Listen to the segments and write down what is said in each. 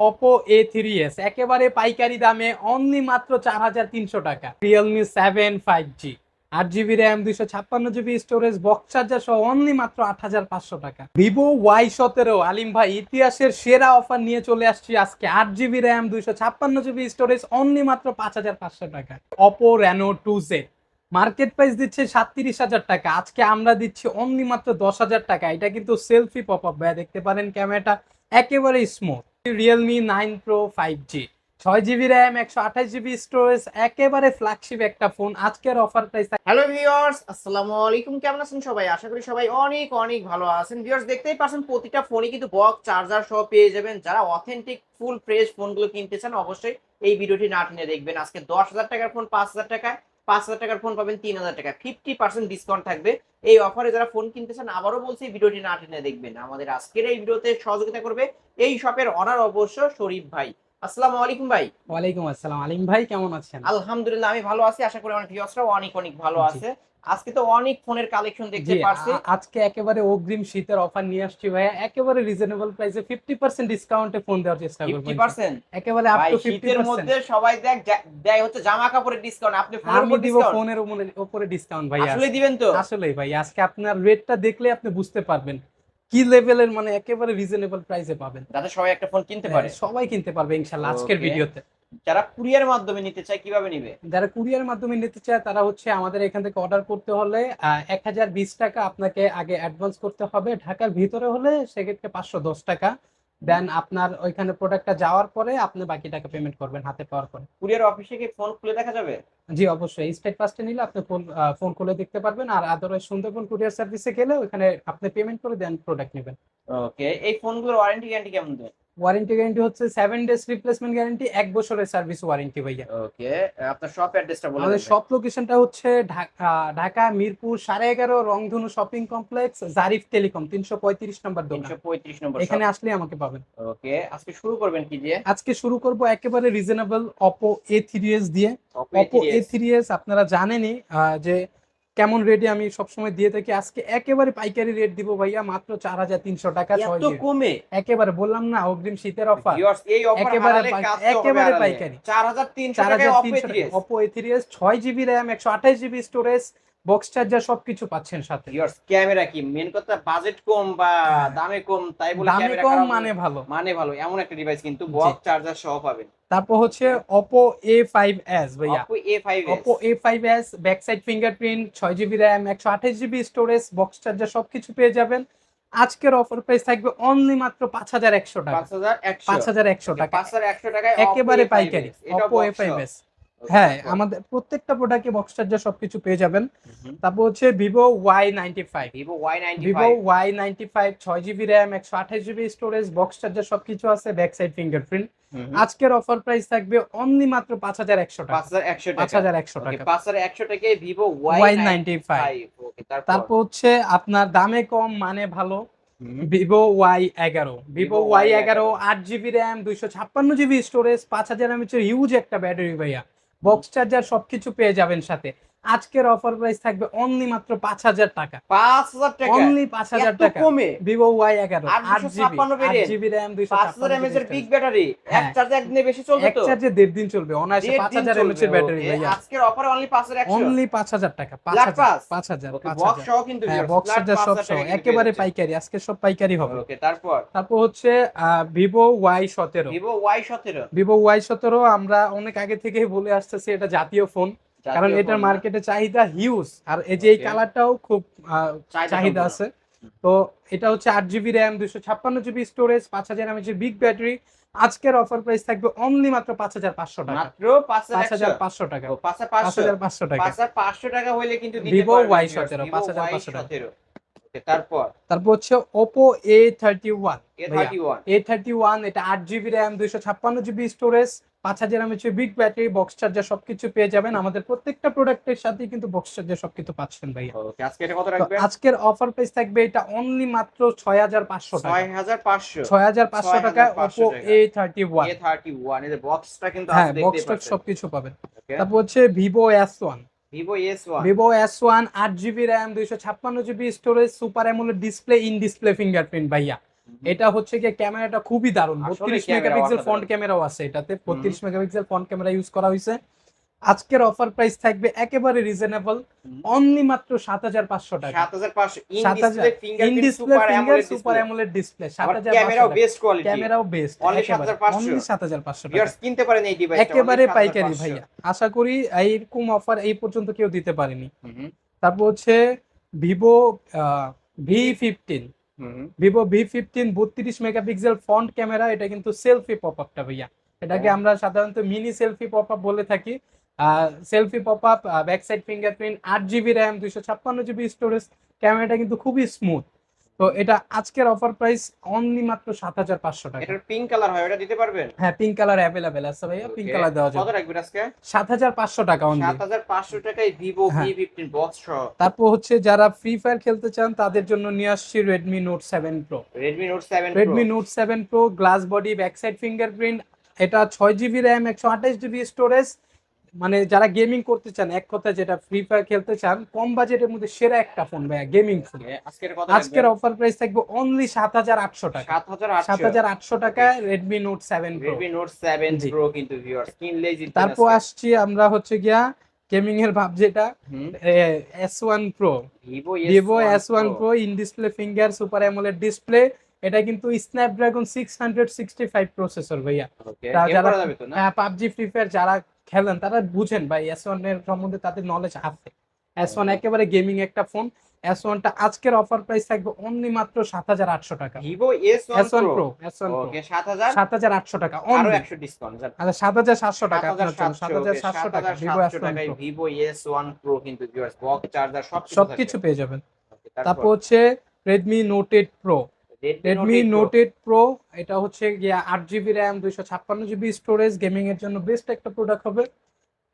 Oppo A three S একেবারে পাইকারি দামে অনলি মাত্র চার হাজার তিনশো টাকা। রিয়েলমি সেভেন ফাইভ জি আট জিবি র্যাম দুইশো ছাপ্পান্ন জিবি স্টোরেজ বক্স চার্জার সহ অনলি মাত্র আট হাজার পাঁচশো টাকা। ভিভো ওয়াই সতেরো, আলিম ভাই, ইতিহাসের সেরা অফার নিয়ে চলে আসছি আজকে। আট জিবি র্যাম দুইশো ছাপ্পান্ন জিবি স্টোরেজ অনলি মাত্র পাঁচ হাজার পাঁচশো টাকা। Oppo Reno two Z market price দিচ্ছে সাতত্রিশ হাজার টাকা। আজকে আমরা দিচ্ছি অনলি মাত্র দশ হাজার টাকা। এটা কিন্তু সেলফি পপ আপ ভাই, দেখতে পারেন ক্যামেরাটা একেবারেই smooth Realme nine pro five G ছয় জিবি র্যাম একশো আঠাশ জিবি স্টোরেজ একেবারে ফ্ল্যাগশিপ একটা ফোন আজকের অফার প্রাইস হ্যালো ভিউয়ার্স আসসালামু আলাইকুম। কেমন আছেন সবাই? আশা করি সবাই অনেক অনেক ভালো আছেন। ভিউয়ার্স দেখতেই পাচ্ছেন প্রতিটা ফোনই কিন্তু বক্স চার্জার সহ পেয়ে যাবেন। যারা অথেন্টিক ফুল ফ্রেশ ফোনগুলো কিনতে চান, অবশ্যই এই ভিডিওটি না টেনে দেখবেন। আজকে দশ হাজার টাকার ফোন পাঁচ হাজার টাকায়। পাঁচ হাজার টাকার ফোন পাবেন তিন হাজার টাকা। ফিফটি পার্সেন্ট ডিসকাউন্ট থাকবে। এই অফারে যারা ফোন কিনতে চান আবারও বলছি ভিডিওটি না টেনে দেখবেন। আমাদের আজকের এই ভিডিওতে সহযোগিতা করবে এই শপের অনার অবশ্য শরীফ ভাই। আসসালামু আলাইকুম ভাই। ওয়ালাইকুম আসসালাম। আলিম ভাই কেমন আছেন? আলহামদুলিল্লাহ আমি ভালো আছি। আশা করি আমার ভিউয়ার্সরাও অনেক অনেক ভালো আছে। আজকে তো অনেক ফোনের কালেকশন দেখতে পারছি। আজকে একেবারে অগ্রিম শীতের অফার নিয়ে আসছি ভাইয়া। একেবারে রিজনেবল প্রাইসে ফিফটি পার্সেন্ট ডিসকাউন্টে ফোন দেওয়ার চেষ্টা করব ফিফটি পার্সেন্ট একেবারে আপ টু ফিফটি শীতের মধ্যে সবাই দেখ দেয় হচ্ছে জামা কাপড়ের ডিসকাউন্ট আপনি ফোনের উপর দিব ডিসকাউন্ট ফোনের উপরে- ডিসকাউন্ট ভাই আসলে দিবেন তো? আসলে ভাই আজকে আপনার রেটটা দেখলে আপনি বুঝতে পারবেন কি লেভেলের মানে একেবারে রিজনেবল প্রাইসে পাবেন। যাতে সবাই একটা ফোন কিনতে পারে। হ্যাঁ, সবাই কিনতে পারবে ইনশাল্লাহ আজকের ভিডিওতে। যারা কুরিয়ার মাধ্যমে নিতে চায় কীভাবে নিবে? যারা কুরিয়ার মাধ্যমে নিতে চায় তারা হচ্ছে আমাদের এখান থেকে অর্ডার করতে হলে এক হাজার বিশ টাকা আপনাকে আগে অ্যাডভান্স করতে হবে। ঢাকার ভিতরে হলে সেক্ষেত্রে পাঁচশো দশ টাকা। দেন আপনার ওইখানে প্রোডাক্টটা যাওয়ার পরে আপনি বাকি টাকা পেমেন্ট করবেন হাতে পাওয়ার পরে। কুরিয়ার অফিসে কি ফোন খুলে দেখা যাবে? জি অবশ্যই। স্টেট ফার্স্টে নিলে আপনি ফোন ফোন খুলে দেখতে পারবেন। আর আদারওয়াইজ সুন্দরবন কুরিয়ার সার্ভিসে গেলে ওখানে আপনি পেমেন্ট করে দেন প্রোডাক্ট নেবেন। ওকে এই ফোনগুলোর ওয়ারেন্টি গ্যারান্টি কেমন দেয়? ওয়ারেন্টি গ্যারান্টি হচ্ছে সেভেন ডেজ রিপ্লেসমেন্ট গ্যারান্টি এক বছরের সার্ভিস ওয়ারেন্টি ভাইয়া। ওকে আপনার শপ অ্যাড্রেসটা বলে আমাদের শপ লোকেশনটা হচ্ছে ঢাকা ঢাকা মিরপুর সাড়ে এগারো রংধনু শপিং কমপ্লেক্স জারিফ টেলিকম তিনশো পঁয়ত্রিশ নম্বর দোকান। 335 নম্বর এখানে আসলে আমাকে পাবেন। ওকে আজকে শুরু করবেন কি দিয়ে? আজকে শুরু করব একেবারে reasonable Oppo A three S দিয়ে। Oppo Oppo A A3s three S আপনারা জানেনই যে কেমন রেটে আমি সবসময় দিয়ে থাকি? আজকে একেবারে পাইকারি রেট দিব ভাইয়া মাত্র চার হাজার তিনশো টাকা এত কমে? একেবারে বললাম না অগ্রিম শীতের অফার এই অফার একেবারে একেবারে পাইকারি। 4300 চার হাজার তিনশো A3s Oppo A three S ছয় জিবি র্যাম একশো আঠাশ জিবি স্টোরেজ বক্স চার্জার সবকিছু পাচ্ছেন সাথে। ক্যামেরা কি? মেন কথা বাজেট কম বা দামে কম তাই বলে দামে কম মানে ভালো। মানে ভালো এমন একটা ডিভাইস কিন্তু বক্স চার্জার সহ পাবেন। তারপর হচ্ছে Oppo A5s ভাইয়া। Oppo A5s Oppo A5s back side fingerprint 6GB RAM 128GB storage box charger সবকিছু পেয়ে যাবেন। আজকের অফার প্রাইস থাকবে অনলি মাত্র পাঁচ হাজার একশো টাকা। পাঁচ হাজার একশো। টাকা। পাঁচ হাজার একশো টাকা একেবারে পাইকারি। Oppo A5s হ্যাঁ আমাদের প্রত্যেকটা প্রোডাক্টে বক্স চার্জার সবকিছু পেয়ে যাবেন। তারপর হচ্ছে Vivo Y ninety five Vivo Y95 Vivo Y ninety five ছয় জিবি র্যাম একশো আঠাশ জিবি স্টোরেজ বক্স চার্জার সবকিছু আছে ব্যাক সাইড ফিঙ্গারপ্রিন্ট আজকের অফার প্রাইস থাকবে অনলি মাত্র পাঁচ হাজার একশো টাকা। 5100 পাঁচ টাকা। হাজার একশো টাকা। 5100 টাকায় Vivo Y Y95 ninety five তারপর? হচ্ছে আপনার দামে কম মানে ভালো। ভিভো ওয়াই এগারো ভিভো Vivo ওয়াই Y11 এগারো আট জিবি র্যাম দুইশো ছাপ্পান্ন জিবি স্টোরেজ পাঁচ হাজার এমএচের হিউজ একটা ব্যাটারি ভাইয়া। বক্স চার্জার সবকিছু পেয়ে যাবেন সাথে। আজকের অফার প্রাইস থাকবে অনলি মাত্র পাঁচ হাজার টাকা। 5000 টাকা? অনলি পাঁচ হাজার টাকা। কমে? ভিভো ওয়াই এগারো আট জিবি র্যাম দুইশো 5000 এর বিগ ব্যাটারি এক হ্যাঁ। চার্জে একদিনে বেশি চলবে এক চার্জে দেড় দিন চলবে অনায়াসে পাঁচ হাজার এমএচের ব্যাটারি ভাইয়া। আজকের অফার অনলি 5100 অনলি পাঁচ হাজার টাকা পাঁচ হাজার পাঁচ হাজার বক্স হাজার। সহ কিন্তু হ্যাঁ বক্স চার্জার সব সহ একেবারে পাইকারি আজকে সব পাইকারি হবে। ওকে তারপর? তারপর হচ্ছে ভিভো ওয়াই সতেরো। Vivo Y17 ভিভো ওয়াই সতেরো আমরা অনেক আগে থেকেই বলে আসতেছি এটা জাতীয় ফোন কারণ এটার মার্কেটে চাহিদা হিউজ আর এই যে এই কালারটাও খুব চাহিদা আছে। তো এটা হচ্ছে আট জিবি র্যাম দুশো ছাপ্পান্ন জিবি স্টোরেজ পাঁচ হাজার এমএচের বিগ ব্যাটারি আজকের অফার প্রাইস থাকবে অনলি মাত্র পাঁচ হাজার পাঁচশো টাকা। মাত্র পাঁচ হাজার পাঁচশো। টাকা। পাঁচ 5500 হাজার পাঁচশো টাকা। 5500 টাকা হইলে কিন্তু দিতে Vivo পারবেন Y17, viewers, Vivo 5500 টাকা। তারপর? তারপর হচ্ছে Oppo A thirty one A31 A thirty one এটা আট জিবি র্যাম দুইশো ছাপ্পান্ন জিবি স্টোরেজ পাঁচ হাজার এমএচের বিগ ব্যাটারি বক্স চার্জার সবকিছু পেয়ে যাবেন। আমাদের প্রত্যেকটা প্রোডাক্টের সাথে কিন্তু বক্স চার্জার সবকিছু পাচ্ছেন ভাইয়া। ওকে আজকে এটা কত তো আজকের অফার প্রাইস থাকবে এটা অনলি মাত্র ছয় হাজার পাঁচশো টাকা। 6500 ছয় হাজার পাঁচশো টাকায় 6500 ওপো টাকা। এ থার্টি ওয়ান A31 এর বক্সটা কিন্তু হ্যাঁ আপনি বক্স দেখতে টক্স পাচ্ছেন। সবকিছু পাবেন। তারপর হচ্ছে Vivo S one Vivo S1 Vivo S one আট জিবি র্যাম দুইশো ছাপ্পান্ন GB storage super AMOLED display in display fingerprint ভাইয়া। এটা হচ্ছে গিয়ে ক্যামেরাটা খুবই দারুণ। বত্রিশ মেগাপিক্সেল ফ্রন্ট ক্যামেরাও আছে। এটাতে বত্রিশ মেগাপিক্সেল ফ্রন্ট ক্যামেরা ইউজ করা হয়েছে। আজকের অফার প্রাইস থাকবে একেবারে রিজনেবল অনলি মাত্র সাত হাজার পাঁচশো টাকা। সাত হাজার পাঁচশো in display in fingerprint display super finger super AMOLED display সাত হাজার ক্যামেরাও বেস্ট কোয়ালিটি ক্যামেরাও বেস্ট অনলি সাত হাজার পাঁচশো। টাকা। কিনতে পারেন এই ডিভাইসটা একেবারে পাইকারি ভাইয়া। আশা করি এইরকম অফার এই পর্যন্ত কেউ দিতে পারেনি। তারপর হচ্ছে Vivo V fifteen Vivo V fifteen বত্রিশ মেগাপিক্সেল ফ্রন্ট ক্যামেরা এটা কিন্তু সেলফি পপ আপটা ভাইয়া। এটাকে। আমরা সাধারণত মিনি সেলফি পপ আপ বলে থাকি। Selfie pop up back side fingerprint আট জিবি র্যাম দুইশো ছাপ্পান্ন জিবি স্টোরেজ ক্যামেরাটা কিন্তু খুবই স্মুথ তো এটা আজকের অফার প্রাইস অনলি মাত্র সাত হাজার পাঁচশো টাকা। এটার পিঙ্ক কালার হয় ওটা দিতে পারবেন? হ্যাঁ পিঙ্ক কালার অ্যাভেলেবেল আছে ভাইয়া পিঙ্ক কালার দেওয়া কত যাবে রাখবেন আজকে? সাত হাজার পাঁচশো টাকা অনলি সাত হাজার পাঁচশো টাকায় ভিভো। ভি ফিফটিন বক্স সহ। তারপর হচ্ছে যারা ফ্রি ফায়ার খেলতে চান তাদের জন্য নিয়ে আসছি Redmi Note seven pro Redmi Note seven Redmi Note seven pro glass body back side fingerprint এটা ছয় জিবি র্যাম একশো আঠাশ জিবি স্টোরেজ মানে যারা গেমিং করতে চান এক কথা যেটা ফ্রি ফায়ার খেলতে চান কম বাজেটের মধ্যে সেরা একটা ফোন ভাইয়া গেমিং ফোন আজকের অফার প্রাইস থাকবে অনলি সাত হাজার আটশো টাকা। সাত হাজার আটশো। টাকা Redmi Note seven Redmi Note seven. Pro কিন্তু তারপর। আসছি আমরা হচ্ছে গিয়া গেমিং এর ভাব যেটা S one pro Vivo S one pro in display finger super AMOLED display এটা কিন্তু Snapdragon six hundred sixty five processor ভাইয়া যারা- যাবে তো না? হ্যাঁ পাবজি ফ্রি ফায়ার যারা খেলেন তারা বুঝেন ভাই এস ওয়ানের সম্বন্ধে তাদের নলেজ আছে। এস ওয়ান একেবারে গেমিং একটা ফোন এস ওয়ানটা আজকের অফার প্রাইস থাকবে অনলি মাত্র সাত হাজার আটশো টাকা। Vivo S one pro S one pro সাত হাজার? আটশো টাকা আরও অনলি একশো ডিসকাউন্ট আচ্ছা সাত হাজার সাতশো টাকা আপনার জন্য সাত হাজার সাতশো টাকা Vivo S one Vivo S one pro কিন্তু ভিউয়ার্স বক্স চার্জার সব সবকিছু পেয়ে যাবেন। তারপর? হচ্ছে Redmi Note eight pro Redmi Note eight pro এটা হচ্ছে গিয়া আট জিবি র্যাম দুইশো ছাপ্পান্ন জিবি স্টোরেজ গেমিং এর জন্য বেস্ট একটা প্রোডাক্ট হবে।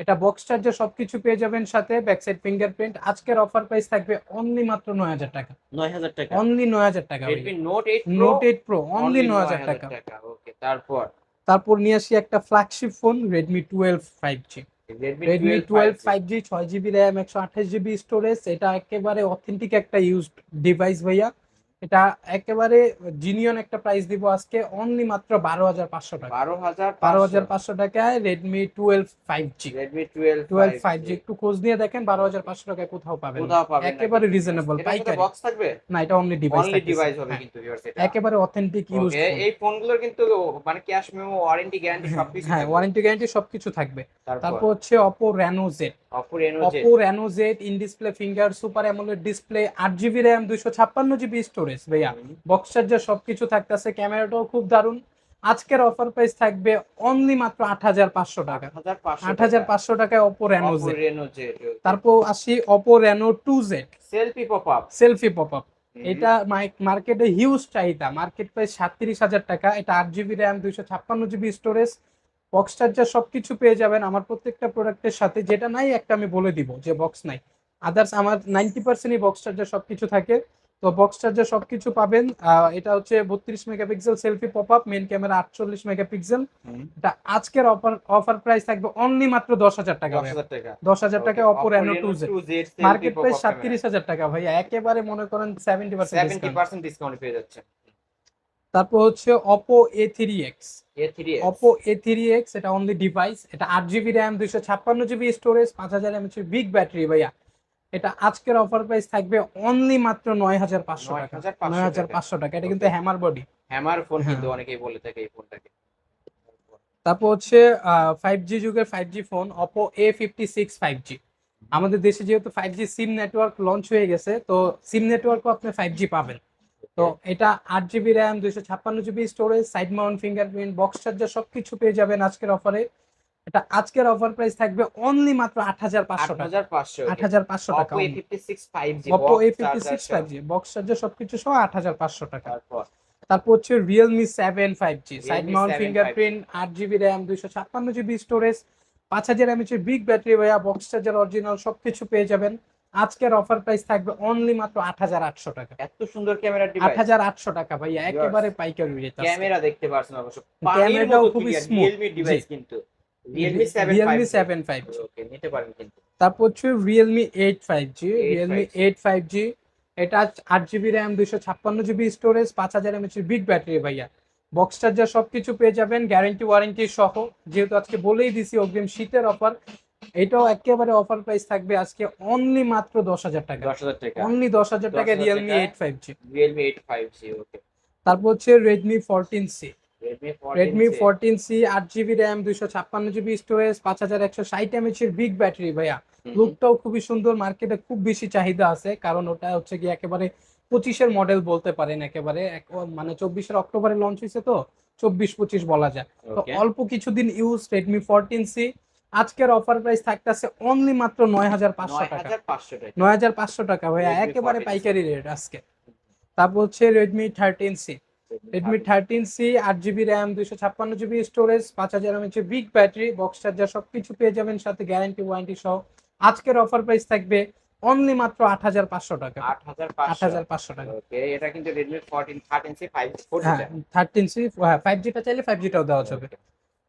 এটা বক্স চার্জার সবকিছু পেয়ে যাবেন সাথে ব্যাক সাইড ফিঙ্গারপ্রিন্ট আজকের অফার প্রাইস থাকবে অনলি মাত্র নয় হাজার টাকা। নয় হাজার টাকা। অনলি নয় হাজার টাকা Note eight Note eight pro only নয় হাজার টাকা। ওকে তারপর? তারপর নিয়ে আসি একটা flagship phone Redmi twelve five G Redmi twelve five G ছয় জিবি র্যাম একশো আঠাশ জিবি স্টোরেজ এটা একেবারে অথেন্টিক একটা ইউজড ডিভাইস ভাইয়া। এটা একেবারে জিনিয়ন একটা প্রাইস দিব আজকে অনলি মাত্র বারো হাজার পাঁচশো টাকা। বারো হাজার বারো হাজার পাঁচশো টাকায় Redmi twelve five G Redmi twelve twelve five G একটু খোঁজ নিয়ে দেখেন বারো হাজার পাঁচশো টাকায় কোথাও পাবেন। কোথাও পাবেন একেবারে কিন্তু। রিজনেবল পাইকারি। বক্স থাকবে? না এটা অনলি ডিভাইস অনলি ডিভাইস হবে কিন্তু viewers এটা। একেবারে অথেন্টিক ইউজ এই ফোনগুলোর কিন্তু মানে ক্যাশ মেমো ওয়ারেন্টি গ্যারান্টি সবকিছু হ্যাঁ ওয়ারেন্টি গ্যারান্টি সবকিছু থাকবে। তারপর? হচ্ছে Oppo Reno Z Oppo Reno Z Oppo Reno Z in display finger super AMOLED display আট জিবি র্যাম দুইশো ছাপ্পান্ন জিবি স্টোরেজ ভাইয়া বক্স চার্জার সবকিছু থাকতেছে ক্যামেরাটাও খুব দারুণ। আজকের অফার প্রাইস থাকবে অনলি মাত্র আট হাজার পাঁচশো টাকা। আট হাজার পাঁচশো টাকায় Oppo Reno Z Reno Z তারপর আসি Oppo Reno two Z selfie pop up selfie pop up এটা মার্কেটে হিউজ চাহিদা। মার্কেট প্রাইস সাতত্রিশ হাজার টাকা। এটা আট জিবি র্যাম দুইশো ছাপ্পান্ন জিবি স্টোরেজ বক্স চার্জার সবকিছু পেয়ে যাবেন আমার প্রত্যেকটা প্রোডাক্টের সাথে যেটা নাই একটা আমি বলে দিব যে বক্স নাই। আদার্স আমার নাইনটি পার্সেন্টই বক্স চার্জার সবকিছু থাকে। তো বক্স চার্জার সবকিছু পাবেন। এটা হচ্ছে বত্রিশ megapixel selfie pop up main camera আটচল্লিশ মেগাপিক্সেল এটা আজকের অফার অফার প্রাইস থাকবে অনলি মাত্র দশ হাজার টাকা দশ হাজার টাকা। Oppo Reno two Z 2Z market price সাতত্রিশ হাজার টাকা ভাইয়া। একেবারে মনে করেন সেভেন্টি পার্সেন্ট ডিসকাউন্ট পেয়ে যাচ্ছে। তারপর হচ্ছে Oppo A three X Oppo A three X এটা অনলি ডিভাইস এটা আট জিবি র্যাম দুইশো ছাপ্পান্ন জিবি স্টোরেজ পাঁচ হাজার এমএচ বিগ ব্যাটারি ভাইয়া। এটা আজকের অফার প্রাইস থাকবে অনলি মাত্র নয় হাজার পাঁচশো টাকা। নয় হাজার পাঁচশো টাকা। এটা কিন্তু হ্যামার বডি হ্যামার ফোন কিন্তু হ্যাঁ। অনেকেই বলে থাকে এই ফোনটাকে তারপর হচ্ছে ফাইভ জি যুগের five G phone Oppo A fifty six five G আমাদের দেশে যেহেতু five G SIM network launch হয়ে গেছে তো সিম নেটওয়ার্কও আপনি ফাইভ জি পাবেন। তো এটা আট জিবি র্যাম দুইশো ছাপ্পান্ন GB storage side mount fingerprint box charger সবকিছু পেয়ে যাবেন আজকের অফারে এটা আজকের অফার প্রাইস থাকবে অনলি মাত্র আট হাজার আট পাঁচশো টাকা। Oppo A fifty six five G box charger সবকিছু সহ আট হাজার পাঁচশো টাকা। তারপর? হচ্ছে Realme seven five G side mount fingerprint আট জিবি র্যাম দুইশো ছাপ্পান্ন জিবি স্টোরেজ পাঁচ হাজার এমএচের বিগ ব্যাটারি ভাইয়া বক্স চার্জার অরিজিনাল সবকিছু পেয়ে যাবেন। আজকের অফার প্রাইস থাকবে অনলি মাত্র আট হাজার আটশো টাকা। এত সুন্দর ক্যামেরা আট ডিভাইস হাজার আটশো টাকা ভাইয়া একেবারে পাইকারি রেট ক্যামেরা দেখতে পারছেন অবশ্য। ক্যামেরাটাও খুবই smooth। রিয়েলমি ডিভাইস কিন্তু। Realme seven Realme seven five okay নিতে পারেন কিন্তু। তারপর হচ্ছে Realme eight five G 8 Realme 5G eight five G এটা আট জিবি র্যাম দুইশো ছাপ্পান্ন জিবি স্টোরেজ বিগ ব্যাটারি ভাইয়া। বক্স চার্জার সবকিছু পেয়ে যাবেন গ্যারান্টি ওয়ারেন্টি সহ। যেহেতু আজকে বলেই দিছি অগ্রিম শীতের অফার এটাও একেবারে অফার প্রাইস থাকবে আজকে অনলি মাত্র দশ হাজার টাকা। দশ হাজার টাকা। অনলি দশ হাজার টাকা। Realme eight five G Realme eight five G okay তারপর হচ্ছে Redmi fourteen C Redmi fourteen C আট জিবি র্যাম দুইশো ছাপ্পান্ন জিবি স্টোরেজ পাঁচ হাজার একশো ষাট এমএচ এর বিগ ব্যাটারি ভাইয়া। লুকটাও খুবই সুন্দর মার্কেটে খুব বেশি চাহিদা আছে কারণ ওটা হচ্ছে কি একেবারে পঁচিশের মডেল বলতে পারেন একেবারে এক- মানে চব্বিশের অক্টোবরে লঞ্চ হয়েছে তো চব্বিশ পঁচিশ বলা যায়। তো অল্প কিছুদিন ইউজ রেডমি ফোরটিন সি আজকের অফার প্রাইস থাকতেছে অনলি মাত্র নয় হাজার পাঁচশো টাকা। হাজার পাঁচশো টাকা। নয় হাজার পাঁচশো টাকা ভাইয়া একেবারে পাইকারি রেট আজকে। তারপর হচ্ছে Redmi thirteen C Redmi thirteen C আট জিবি র্যাম দুইশো ছাপ্পান্ন জিবি স্টোরেজ পাঁচ হাজার mAh big battery box charger সবকিছু পেয়ে যাবেন সাথে গ্যারান্টি ওয়ারেন্টি সহ। আজকের অফার প্রাইস থাকবে অনলি মাত্র আট হাজার পাঁচশো টাকা। আট হাজার পাঁচশো। টাকা। এটা কিন্তু Redmi fourteen thirteen C five হ্যাঁ থার্টিন সি হ্যাঁ ফাইভ জিটা চাইলে ফাইভ জিটাও দেওয়া যাবে।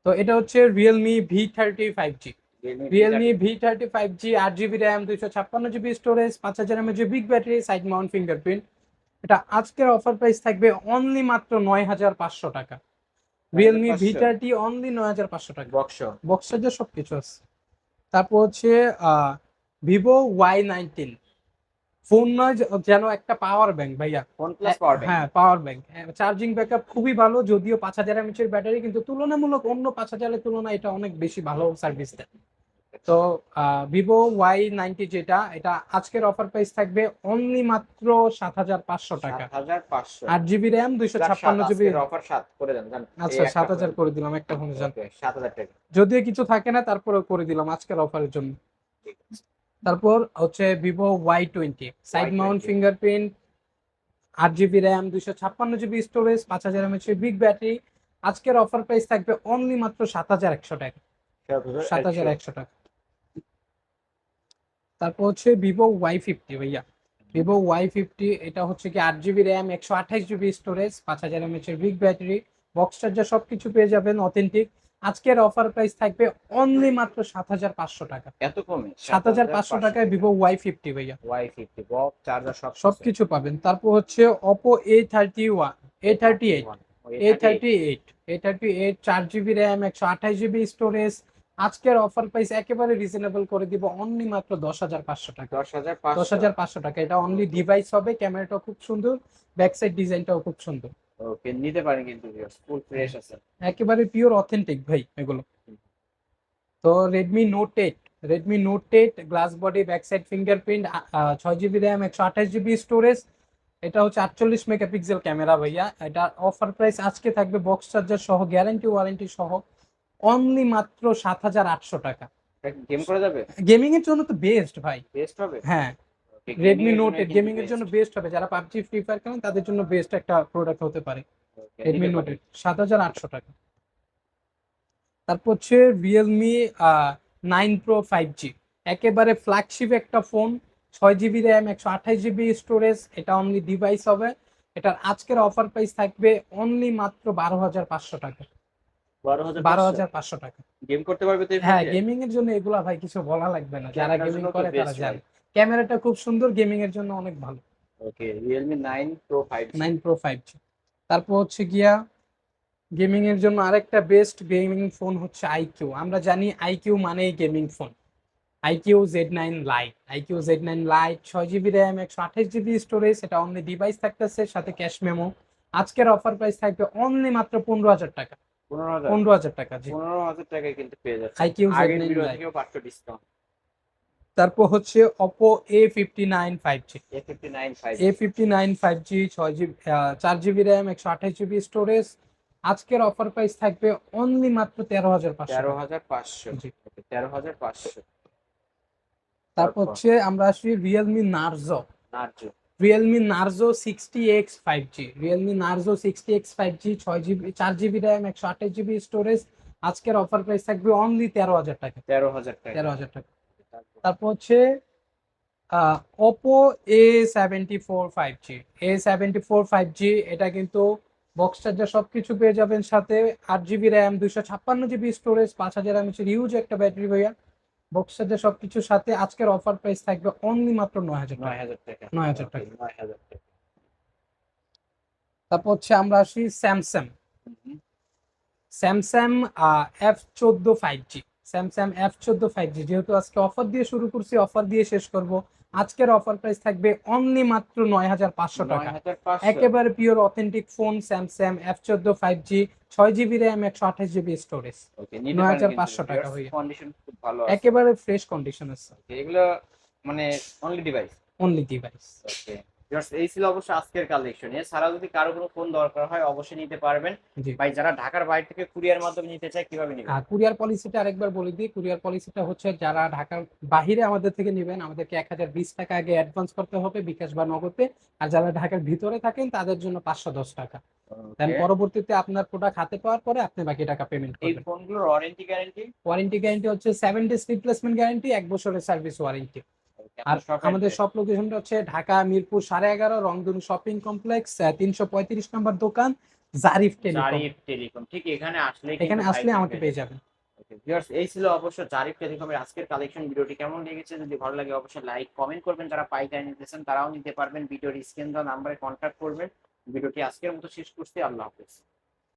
তো এটা হচ্ছে Realme V thirty five G Realme V thirty five G আট জিবি র্যাম দুইশো ছাপ্পান্ন জিবি স্টোরেজ পাঁচ হাজার mAh big battery side mount fingerprint এটা আজকের অফার প্রাইস থাকবে অনলি মাত্র নয় হাজার পাঁচশো টাকা। রিয়েলমি ভি থার্টি অনলি নয় হাজার পাঁচশো টাকা। বক্স বক্স চার্জার সব কিছু আছে। তারপর হচ্ছে ভিভো ওয়াই নাইনটিন ফোন নয় যেন একটা পাওয়ার ব্যাংক ভাইয়া। হ্যাঁ পাওয়ার ব্যাংক চার্জিং ব্যাকআপ খুবই ভালো যদিও পাঁচ হাজার এমএচ এর ব্যাটারি কিন্তু তুলনামূলক অন্য পাঁচ হাজারের তুলনায় এটা অনেক বেশি ভালো সার্ভিস দেয়। তো ভিভো ওয়াই নাইনটি যেটা এটা আজকের অফার প্রাইস থাকবে অনলি মাত্র সাত হাজার পাঁচশো টাকা। আট জিবি র্যাম দুইশো ছাপ্পান্ন জিবি অফার সাত করে দেন আচ্ছা সাত হাজার করে দিলাম একটা ফোনে যান সাত হাজার টাকা। যদিও কিছু থাকে না তারপরে করে দিলাম আজকের অফারের জন্য। তারপর হচ্ছে Vivo Y twenty side mount Y20 fingerprint আট জিবি র্যাম দুইশো ছাপ্পান্ন জিবি স্টোরেজ পাঁচ হাজার এমএচ বিগ ব্যাটারি আজকের অফার প্রাইস থাকবে অনলি মাত্র সাত হাজার একশো টাকা। সাত হাজার একশো টাকা। তারপর হচ্ছে ভিভো ওয়াই ফিফটি ভাইয়া। ভিভো ওয়াই ফিফটি এটা হচ্ছে কি আট জিবি র্যাম একশো আঠাশ জিবি স্টোরেজ পাঁচ হাজার এমএচ এর বিগ ব্যাটারি বক্স চার্জার সবকিছু পেয়ে যাবেন অথেন্টিক আজকের অফার প্রাইস থাকবে অনলি মাত্র সাত হাজার পাঁচশো টাকা। এত কমে? সাত হাজার পাঁচশো টাকায় ভিভো ওয়াই ফিফটি ভাইয়া। ওয়াই ফিফটি বক্স চার্জার সব সবকিছু পাবেন। তারপর হচ্ছে Oppo A thirty one A thirty eight A thirty eight A thirty eight চার জিবি র্যাম একশো আঠাশ জিবি স্টোরেজ আজকের অফার প্রাইস একেবারে রিজনেবল করে দিব অনলি মাত্র দশ হাজার পাঁচশো টাকা। দশ হাজার পাঁচশো। টাকা। এটা অনলি ডিভাইস হবে ক্যামেরাটাও খুব সুন্দর ব্যাক সাইড ডিজাইনটাও খুব সুন্দর। ওকে নিতে পারেন কিন্তু ফুল ফ্রেশ আছে। একেবারে পিওর অথেন্টিক ভাই এগুলো। তো Redmi Note eight Redmi Note eight glass body back side fingerprint ছয় জিবি র্যাম একশো আঠাশ জিবি স্টোরেজ এটা হচ্ছে আটচল্লিশ মেগাপিক্সেল ক্যামেরা ভাইয়া। এটা অফার প্রাইস আজকে থাকবে বক্স চার্জার সহ গ্যারান্টি ওয়ারেন্টি সহ। অনলি মাত্র সাত হাজার আটশো টাকা। গেম করা যাবে? গেমিং এর জন্য তো বেস্ট ভাই। বেস্ট হবে? হ্যাঁ। রেডমি gaming এর গেমিং এর জন্য বেস্ট হবে। যারা পাবজি ফ্রি ফায়ার খেলেন তাদের জন্য বেস্ট একটা প্রোডাক্ট হতে পারে। Redmi Note. এইট সাত হাজার আটশো টাকা। তারপর হচ্ছে Realme nine pro five G একেবারে ফ্ল্যাগশিপ একটা ফোন ছয় জিবি র্যাম একশো আঠাশ জিবি স্টোরেজ এটা অনলি ডিভাইস হবে। এটার আজকের অফার প্রাইস থাকবে অনলি মাত্র বারো হাজার পাঁচশো টাকা। বারো হাজার পাঁচশো। টাকা। গেম করতে পারবে তো হ্যাঁ গেমিং এর জন্য এগুলা ভাই কিছু বলা লাগবে না। যারা গেমিং করে তারা জানে। ক্যামেরাটা খুব সুন্দর গেমিং এর জন্য অনেক ভালো। ওকে তারপর হচ্ছে গিয়া গেমিং এর জন্য আরেকটা বেস্ট গেমিং ফোন হচ্ছে আইকিউ আমরা জানি আইকিউ মানেই gaming phone iQOO Z nine lite iQOO Z nine lite ছয় জিবি র্যাম একশো আঠাশ জিবি স্টোরেজ এটা অনলি ডিভাইস থাকতেছে সাথে ক্যাশ মেমো আজকের অফার প্রাইস থাকবে অনলি মাত্র পনেরো হাজার টাকা। পনেরো হাজার। টাকা পনেরো হাজার টাকায় কিন্তু পেয়ে যাচ্ছে আইকিউ জেড আগের নাইন ভিডিও লাইট থেকেও পাঁচশো ডিসকাউন্ট তারপর হচ্ছে Oppo A fifty nine five G A fifty nine five G ছয় জিবি চার জিবি র্যাম একশো আঠাশ জিবি স্টোরেজ আজকের অফার প্রাইস থাকবে অনলি মাত্র তেরো হাজার পাঁচশো। তেরো হাজার পাঁচশো। তেরো হাজার পাঁচশো। তারপর তারপর? হচ্ছে আমরা আসি Realme Narzo Narzo Realme Narzo sixty X five G Realme Narzo sixty X five G ছয় জিবি চার জিবি র্যাম একশো আঠাশ জিবি স্টোরেজ আজকের অফার প্রাইস থাকবে অনলি তেরো হাজার টাকা। তেরো হাজার টাকা। তেরো হাজার টাকা। তারপর হচ্ছে Oppo A seventy four five G A seventy four five G এটা কিন্তু বক্স চার্জার সব কিছু পেয়ে যাবেন সাথে। আট জিবি র্যাম দুইশো ছাপ্পান্ন জিবি স্টোরেজ পাঁচ হাজার এমএচের ইউজ একটা ব্যাটারি ভাইয়া। বক্স চার্জার সবকিছুর সাথে আজকের অফার প্রাইস থাকবে অনলি মাত্র নয় হাজার নয় টাকা হাজার টাকা। 9,000 টাকা। নয় হাজার টাকা। তারপর হচ্ছে আমরা আসি স্যামসাং স্যামস্যাম স্যামসাং এফ চোদ্দ ফাইভ জি স্যামসাং এফ চোদ্দ ফাইভ জি যেহেতু আজকে অফার দিয়ে শুরু করছি অফার দিয়ে শেষ করব। আজকের অফার প্রাইস থাকবে অনলি মাত্র নয় হাজার পাঁচশো টাকা। 9,500 একেবারে pure authentic phone Samsung F চোদ্দ ফাইভ জি ছয় জিবি র্যাম একশো আঠাশ জিবি স্টোরেজ নয় হাজার পাঁচশো টাকা হয়ে। কন্ডিশন খুব ভালো আছে। একেবারে ফ্রেশ কন্ডিশন আছে। এগুলো মানে only device only device okay এই ছিল অবশ্য আজকের কালেকশন এছাড়াও যদি কারও কোনো ফোন দরকার হয় অবশ্যই নিতে পারবেন। ভাই যারা ঢাকার বাইরে থেকে কুরিয়ার মাধ্যমে নিতে চায় কীভাবে নেবেন? আর কুরিয়ার পলিসিটা আরেকবার বলে দিই। কুরিয়ার পলিসিটা হচ্ছে যারা ঢাকার বাহিরে আমাদের থেকে নেবেন আমাদেরকে এক হাজার বিশ টাকা আগে অ্যাডভান্স করতে হবে বিকাশ বা নগদে। আর যারা ঢাকার ভিতরে থাকেন তাদের জন্য পাঁচশো দশ টাকা। দেন পরবর্তীতে আপনার প্রোডাক্ট হাতে পাওয়ার পরে আপনি বাকি টাকা পেমেন্ট এই করবেন। ফোনগুলোর ওয়ারেন্টি গ্যারান্টি ওয়ারেন্টি গ্যারান্টি হচ্ছে সেভেন ডেজ রিপ্লেসমেন্ট গ্যারান্টি এক বছরের সার্ভিস ওয়ারেন্টি আর আমাদের সব লোকেশনটা হচ্ছে ঢাকা মিরপুর সাড়ে এগারো রংধনু শপিং কমপ্লেক্স তিনশো পঁয়ত্রিশ নম্বর দোকান জারিফ টেলিকম জারিফ টেলিকম ঠিক এখানে আসলে এখানে আসলে আমাকে পেয়ে যাবেন। ভিউয়ার্স এই ছিল অবশ্য জারিফ টেলিকমের আজকের কালেকশন ভিডিওটি। কেমন লেগেছে? যদি ভালো লাগে অবশ্যই লাইক কমেন্ট করবেন। যারা পাইকারি নিতেছেন তারাও নিতে পারবেন। ভিডিওর স্ক্রিন দেওয়া নাম্বারে কন্ট্যাক্ট করবেন। ভিডিওটি আজকের মতো শেষ করছি। আল্লাহ হাফেজ।